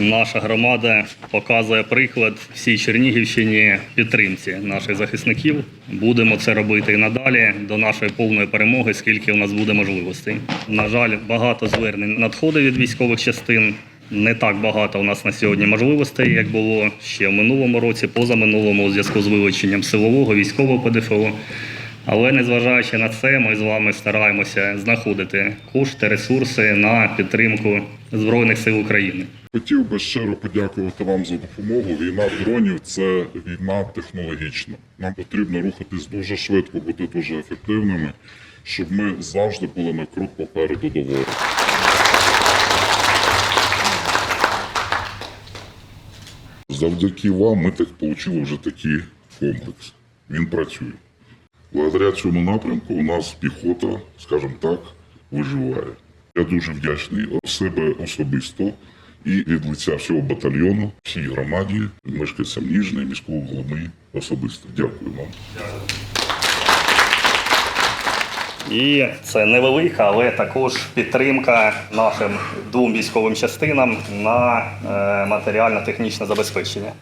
Наша громада показує приклад всій Чернігівщині підтримці наших захисників. Будемо це робити і надалі до нашої повної перемоги, скільки у нас буде можливостей. На жаль, багато звернень надходить від військових частин. Не так багато у нас на сьогодні можливостей, як було ще в минулому році, позаминулому, у зв'язку з вилученням силового військового ПДФО. Але незважаючи на це, ми з вами стараємося знаходити кошти, ресурси на підтримку Збройних сил України. Хотів би щиро подякувати вам за допомогу. Війна дронів це війна технологічна. Нам потрібно рухатись дуже швидко, бути дуже ефективними, щоб ми завжди були на крок попереду до ворога. Завдяки вам ми так отримали вже такий комплекс. Він працює. Благодаря цьому напрямку у нас піхота, скажімо так, виживає. Я дуже вдячний себе особисто і від лиця всього батальйону, всій громаді, мешканцям Ніжної, міського голови особисто. Дякую вам. І це невелика, але також підтримка нашим двом військовим частинам на е, матеріально-технічне забезпечення.